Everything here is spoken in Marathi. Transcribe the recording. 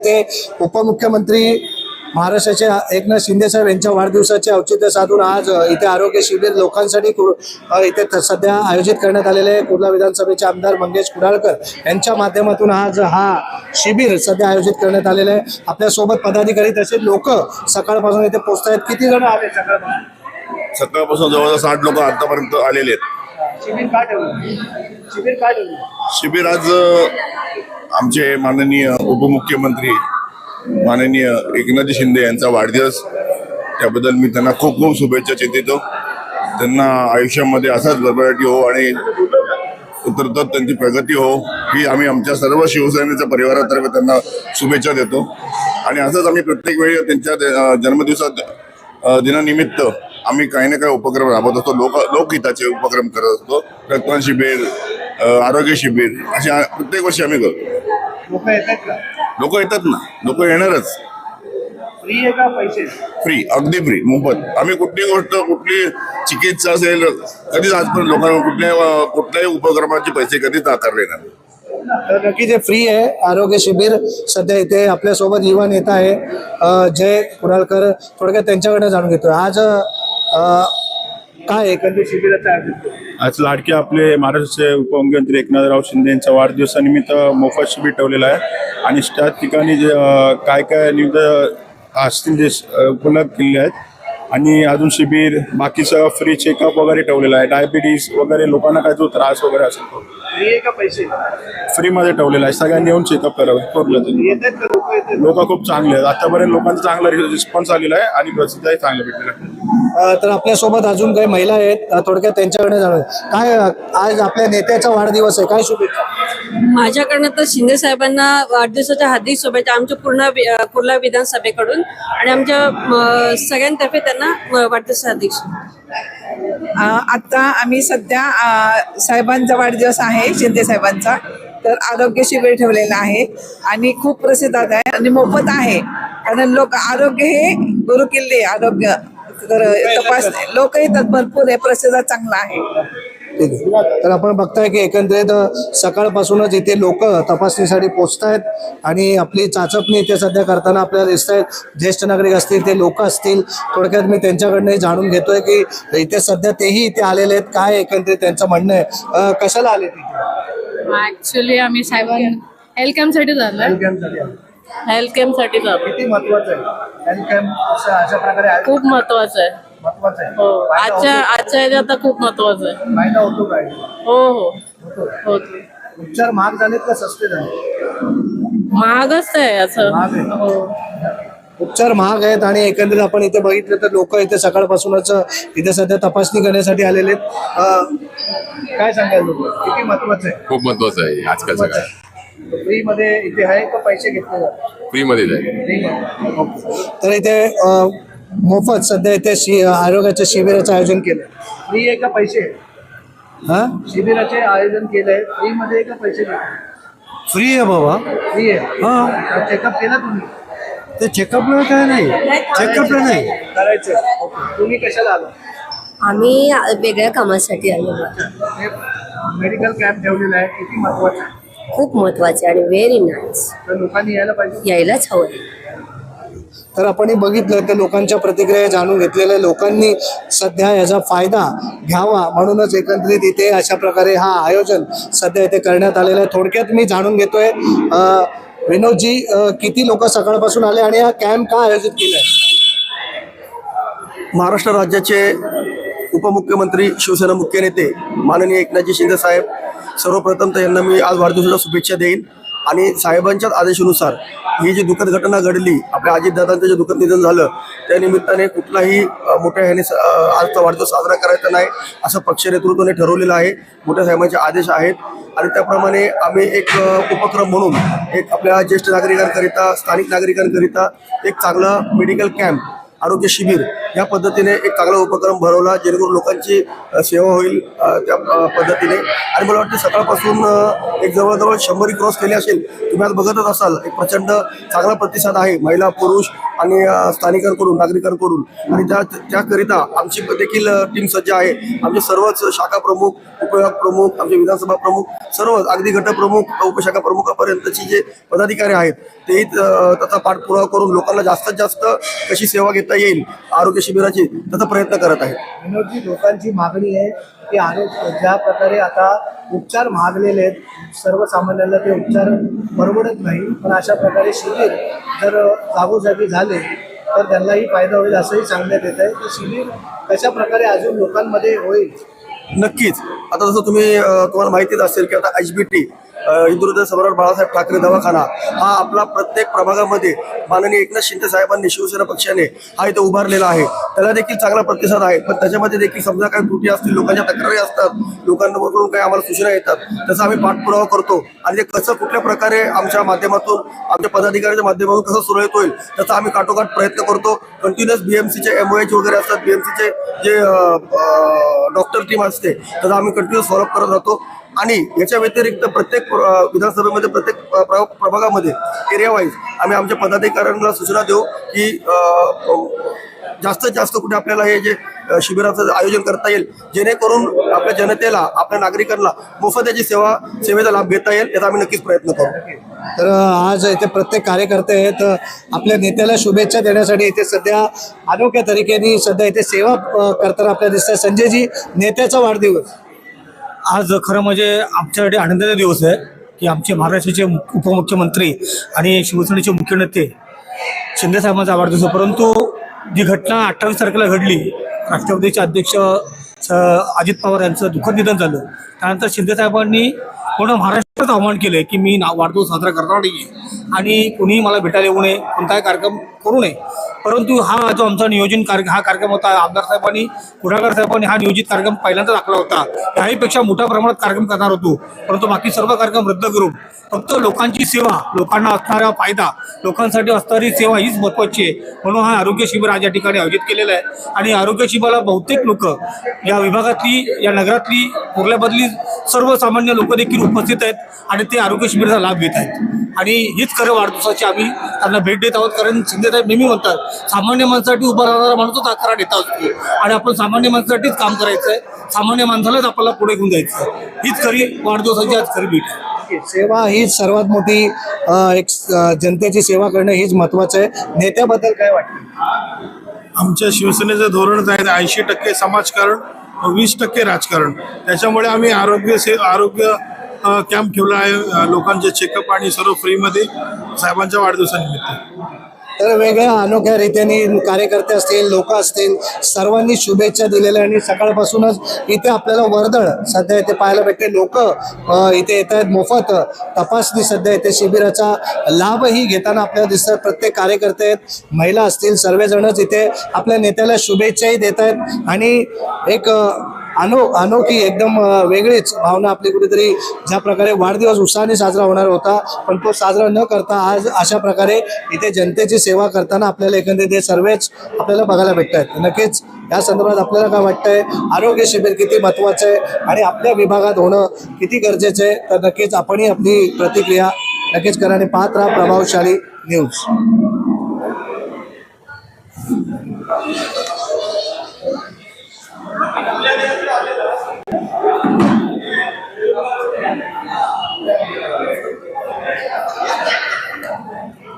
ते उपमुख्यमंत्री महाराष्ट्राचे एकनाथ शिंदे साहेब यांच्या वाढदिवसाचे औचित्य साधून आज इथे आरोग्य शिबिर लोकांसाठी इथे सध्या आयोजित करण्यात आलेले आहे. कुर्ला विधानसभेचे आमदार मंगेश कुडाळकर यांच्या माध्यमातून आज हा शिबिर सध्या आयोजित करण्यात आलेलं आहे. आपल्यासोबत पदाधिकारी तसे लोक सकाळपासून इथे पोहोचत आहेत किती जण आले सकाळपासून? सकाळपासून जवळजवळ साठ लोक आतापर्यंत आलेले आहेत. शिबिर का ठेवलं? शिबिर का ठेवलं? शिबिर आज आमचे माननीय उपमुख्यमंत्री माननीय एकनाथ शिंदे यांचा वाढदिवस. त्याबद्दल मी त्यांना खूप खूप शुभेच्छा देतो त्यांना आयुष्यामध्ये असाच भरभराटी हो आणि उतरतात त्यांची प्रगती हो ही आम्ही आमच्या सर्व शिवसेनेच्या परिवारातर्फे त्यांना शुभेच्छा देतो. आणि असंच आम्ही प्रत्येक वेळी त्यांच्या जन्मदिवसात दिनानिमित्त आम्ही काही ना काही उपक्रम राबवत असतो. लोक लोकहिताचे उपक्रम करत असतो. रक्तदान शिबिर आरोग्य शिबिर. आ- प्रत्येक वर्षी आम्ही करतो. लोक येतात का? लोक येतात ना. लोक येणारच. फ्री आहे का पैसे? फ्री अगदी फ्री मोफत आम्ही कुठली गोष्ट कुठली चिकित्सा असेल कधीच आजपर्यंत लोकांना कुठल्या कुठल्याही उपक्रमाचे पैसे कधीच आकारले नाही. तर नक्की जे फ्री आहे. आरोग्य शिबिर सध्या इथे आपल्यासोबत युवा नेता आहे जय कुडाळकर थोडक्यात त्यांच्याकडनं जाणून घेतोय. आज काय एकंदरीत शिबिराचं आयोजन? आज लाडके आपले महाराष्ट्राचे उपमुख्यमंत्री एकनाथराव शिंदे यांच्या वाढदिवसानिमित्त मोफत शिबिर ठेवलेलं आहे. आणि त्या ठिकाणी जे अं, काय काय निविध असतील जे उपलब्ध केलेले आहेत. आणि अजून शिबिर बाकीचं फ्री चेकअप वगैरे ठेवलेलं आहे. डायबिटीज वगैरे लोकांना काय जो त्रास वगैरे असेल तो. फ्री आहे का पैसे? फ्रीमध्ये ठेवलेला आहे. सगळ्यांनी येऊन चेकअप करावं. करून येतात का? लोक येतात? लोक खूप चांगले आहेत. आतापर्यंत लोकांचा चांगला रिस्पॉन्स आलेला आहे आणि प्रसिद्धही चांगलं भेटलेलं आहे तर आपल्यासोबत अजून काही महिला आहेत थोडक्यात त्यांच्याकडे जाणून काय आज आपल्या नेत्याचा वाढदिवस आहे काय शुभेच्छा? माझ्याकडनं तर शिंदे साहेबांना वाढदिवसाच्या हार्दिक शुभेच्छा आमच्या पूर्ण कुर्ला विधानसभेकडून आणि आमच्या सगळ्यांतर्फे त्यांना वाढदिवस हार्दिक आता आम्ही सध्या साहेबांचा वाढदिवस आहे शिंदे साहेबांचा. तर आरोग्य शिबिर ठेवलेलं आहे आणि खूप प्रसिद्ध आहे आणि मोफत आहे. कारण लोक आरोग्य हे गुरुकिल्ले आरोग्य. तर तपास लोक येतात भरपूर आहे प्रसिद्ध चांगला आहे. ठीक आहे. तर आपण बघताय की एकंदरीत सकाळपासूनच इथे लोक तपासणीसाठी पोचत आहेत आणि आपली चाचपणी इथे सध्या करताना आपल्याला दिसत आहेत ज्येष्ठ नागरिक असतील ते लोक असतील थोडक्यात मी त्यांच्याकडनं जाणून घेतोय की इथे सध्या तेही इथे आलेले आहेत. काय एकंदरीत त्यांचं म्हणणं आहे? कशाला आले तिथे ऍक्च्युली आम्ही साहेबां हेल्थ कॅम्पसाठी झालोय हेल्थ कॅम्पसाठी झालो किती महत्वाचं आहे? हेल्थ कॅम्प अशा प्रकारे आहे. खूप महत्वाचं आहे. महत्वाचं आहे. हो. फायदा आजच्या होतो- आजच्या ह्याच्यात आता खूप महत्वाचं आहे. फायदा होतो काय हो हो. होतो. हो उपचार महाग झालेत का सस्ते झाले महागच आहे असं. महाग आहे. हो. उपचार महाग आहेत आणि एकंदरीत आपण इथे बघितलं तर लोक इथे सकाळपासूनच इथे सध्या तपासणी करण्यासाठी आलेले आहेत. अं, काय सांगाल लोक? किती महत्वाचं आहे? खूप महत्वाचं आहे आजकालचं काय? फ्री मध्ये इथे आहे का पैसे घेतले जातात? फ्री आहे Free मध्ये. तर इथे अं, मोफत सध्या इथे शि आरोग्याच्या शिबिराचं आयोजन केलं फ्री आहे का पैसे? हा? शिबिराचे आयोजन केलंय. फ्री मध्ये आहे का पैसे फ्री आहे बाबा. फ्री आहे. हा. चेकअप केला तुम्ही? ते चेकअपला काय नाही. चेकअपला नाही. करायचं. ओके. तुम्ही कशाला आला? आम्ही वेगळ्या कामासाठी आलो. मेडिकल कॅम्प ठेवलेला आहे. किती महत्वाचं आहे? खूप महत्त्वाचे आणि व्हेरी नाईस तर लोकांनी यायला पाहिजे. यायलाच हवं. तर आपण हे बघितलं तर लोकांच्या प्रतिक्रिया जाणून घेतलेल्या लोकांनी सध्या याचा फायदा घ्यावा म्हणूनच एकत्रित इथे अशा प्रकारे हा आयोजन सध्या इथे करण्यात आलेलं आहे. थोडक्यात मी जाणून घेतोय अं, विनोदजी किती लोक सकाळपासून आले आणि हा कॅम्प का आयोजित केलाय? महाराष्ट्र राज्याचे उपमुख्यमंत्री शिवसेना मुख्य नेते माननीय एकनाथजी शिंदे साहेब सर्वप्रथम तर यांना मी आज वाढदिवसाच्या शुभेच्छा देईन. आणि साहेबांच्याच आदेशानुसार ही जी दुःखद घटना घडली आपल्या अजितदादांचं जे दुःखद निधन झालं त्या निमित्ताने कुठलाही मोठ्या ह्याने आजचा वाढदिवस साजरा करायचा नाही असं पक्ष नेतृत्वाने ठरवलेलं आहे. मोठ्या साहेबांचे आदेश आहेत. आणि त्याप्रमाणे आम्ही एक उपक्रम म्हणून एक आपल्या ज्येष्ठ नागरिकांकरिता स्थानिक नागरिकांकरिता एक चांगला मेडिकल कॅम्प आरोग्य शिबिर या पद्धतीने एक चांगला उपक्रम भरवला जेणेकरून लोकांची सेवा होईल त्या पद्धतीने. आणि मला वाटतं सकाळपासून एक जवळजवळ शंभरी क्रॉस केली असेल तुम्ही आज बघतच असाल एक प्रचंड चांगला प्रतिसाद आहे महिला पुरुष आणि स्थानिकांकडून नागरिकांकडून. आणि त्या त्याकरिता आमची देखील टीम सज्ज आहे. आमचे सर्वच शाखा प्रमुख उपविभाग प्रमुख आमचे विधानसभा प्रमुख सर्वच अगदी गटप्रमुख उपशाखा प्रमुखापर्यंतची जे पदाधिकारी आहेत तेही त्याचा पाठपुरावा करून लोकांना जास्तीत जास्त कशी सेवा घेता येईल आरोग्य शिबिराची त्याचा प्रयत्न करत आहेत. लोकांची मागणी आहे की आणि ज्या प्रकारे आता उपचार महागलेले आहेत सर्वसामान्यांना ते उपचार परवडत नाही पण अशा प्रकारे शिबिर जर जागोजागी झाले तर त्यांनाही फायदा होईल असंही सांगण्यात येत आहे. तर शिबिर कशा प्रकारे अजून लोकांमध्ये होईल? नक्कीच. आता जसं तुम्ही तुम्हाला माहितीच असेल की आता एच बी टी हिंदू हृदय बाळासाहेब ठाकरे दवाखाना हा आपला प्रत्येक प्रभागामध्ये माननीय एकनाथ शिंदे साहेबांनी शिवसेना पक्षाने हा इथं उभारलेला आहे. त्याला देखील चांगला प्रतिसाद आहे. पण त्याच्यामध्ये देखील समजा काही त्रुटी असतील लोकांच्या तक्रारी असतात लोकांकडून काही आम्हाला सूचना येतात त्याचा आम्ही पाठपुरावा करतो. आणि ते कसं कुठल्या प्रकारे आमच्या माध्यमातून आमच्या पदाधिकाऱ्याच्या माध्यमातून कसं सुरळीत होईल त्याचा आम्ही काटोकाट प्रयत्न करतो. कंटिन्युअस बीएमसीचे एमओएच वगैरे असतात बीएमसीचे जे डॉक्टर टीम असते त्याचा आम्ही कंटिन्युअस फॉलोअप करत राहतो. आणि याच्या व्यतिरिक्त प्रत्येक विधानसभेमध्ये प्रत्येक प्रभागामध्ये एरिया वाईज आम्ही आमच्या पदाधिकाऱ्यांना सूचना देऊ की जास्तीत जास्त कुठे आपल्याला हे जे शिबिराचं आयोजन करता येईल जेणेकरून आपल्या जनतेला आपल्या नागरिकांना मोफत याची सेवा सेवेचा लाभ घेता येईल याचा आम्ही नक्कीच प्रयत्न करू. तर आज इथे प्रत्येक कार्यकर्ते आहेत आपल्या नेत्याला शुभेच्छा देण्यासाठी इथे सध्या अनोख्या तरीकेने सध्या इथे सेवा करताना आपल्याला दिसतात संजयजी नेत्याचा वाढदिवस. आज खरं म्हणजे आमच्यासाठी आनंदाचा दिवस आहे की आमचे महाराष्ट्राचे उपमुख्यमंत्री आणि शिवसेनेचे मुख्य नेते शिंदेसाहेबांचा वाढदिवस परंतु जी घटना अठ्ठावीस तारखेला घडली राष्ट्रवादीचे अध्यक्ष अजित पवार यांचं दुःखद निधन झालं. त्यानंतर शिंदेसाहेबांनी पूर्ण महाराष्ट्रात आव्हान केलं की मी ना- वाढदिवस साजरा करणार नाही आणि कुणीही मला भेटायला येऊ नये कोणताही कार्यक्रम करू नये. परंतु हा जो आमचा नियोजन कार्य हा कार्यक्रम होता आमदार साहेबांनी पुढाकार साहेबांनी हा नियोजित कार्यक्रम पहिल्यांदा दाखला होता. त्याहीपेक्षा मोठ्या प्रमाणात कार्यक्रम करणार होतो. परंतु बाकी सर्व कार्यक्रम रद्द करून फक्त लोकांची सेवा लोकांना असणारा फायदा लोकांसाठी असणारी सेवा हीच महत्वाची आहे. म्हणून हा आरोग्य शिबिर आज या ठिकाणी आयोजित केलेलं आहे. आणि आरोग्य शिबिराला बहुतेक लोक या विभागातली या नगरातली कुर्ल्यामधली सर्वसामान्य लोक देखील उपस्थित आहेत आणि ते आरोग्य शिबिराचा लाभ घेत आहेत. आणि हीच खरं वाढदिवसाची आम्ही त्यांना भेट देत आहोत. कारण शिंदेसाहेब नेहमी म्हणतात सामान्य माणसासाठी उभा राहणारा माणूसच आकारा नेता असतो. आणि आपण सामान्य माणसासाठीच काम करायचं आहे सामान्य माणसालाच आपल्याला पुढे घेऊन जायचं आहे हीच खरी वाढदिवसाची आज खरी भेट आहे. सेवा हीच सर्वात मोठी एक जनतेची सेवा करणं हेच महत्वाचं आहे. नेत्याबद्दल काय वाटतं? आमच्या शिवसेनेचं धोरणच आहे ऐंशी टक्के समाजकारण वीस टक्के राजकारण. त्याच्यामुळे आम्ही आरोग्य से आरोग्य कॅम्प ठेवला आहे. लोकांचे चेकअप आणि सर्व फ्रीमध्ये साहेबांच्या वाढदिवसानिमित्त. तर वेगळ्या अनोख्या रीतीने कार्यकर्ते असतील लोक असतील सर्वांनी शुभेच्छा दिलेल्या आणि सकाळपासूनच इथे आपल्याला वर्दळ सध्या इथे पाहायला भेटते. लोक इथे येत आहेत मोफत तपासणी सध्या इथे शिबिराचा लाभही घेताना आपल्याला दिसतात. प्रत्येक कार्यकर्ते आहेत महिला असतील सर्वजणच इथे आपल्या नेत्याला शुभेच्छाही देत आहेत. आणि एक अनो अनोखी एकदम वेगळीच भावना आपली कुठेतरी ज्या प्रकारे वाढदिवस उत्साहाने साजरा होणार होता पण तो साजरा न करता आज अशा प्रकारे इथे जनतेची सेवा करताना आपल्याला एकंदरीत हे सर्वच आपल्याला बघायला भेटत आहेत नक्कीच या संदर्भात आपल्याला काय वाटतंय आरोग्य शिबिर किती महत्त्वाचं आहे आणि आपल्या विभागात होणं किती गरजेचं आहे तर नक्कीच आपणही आपली प्रतिक्रिया नक्कीच करा आणि पाहत राहा प्रभावशाली न्यूज.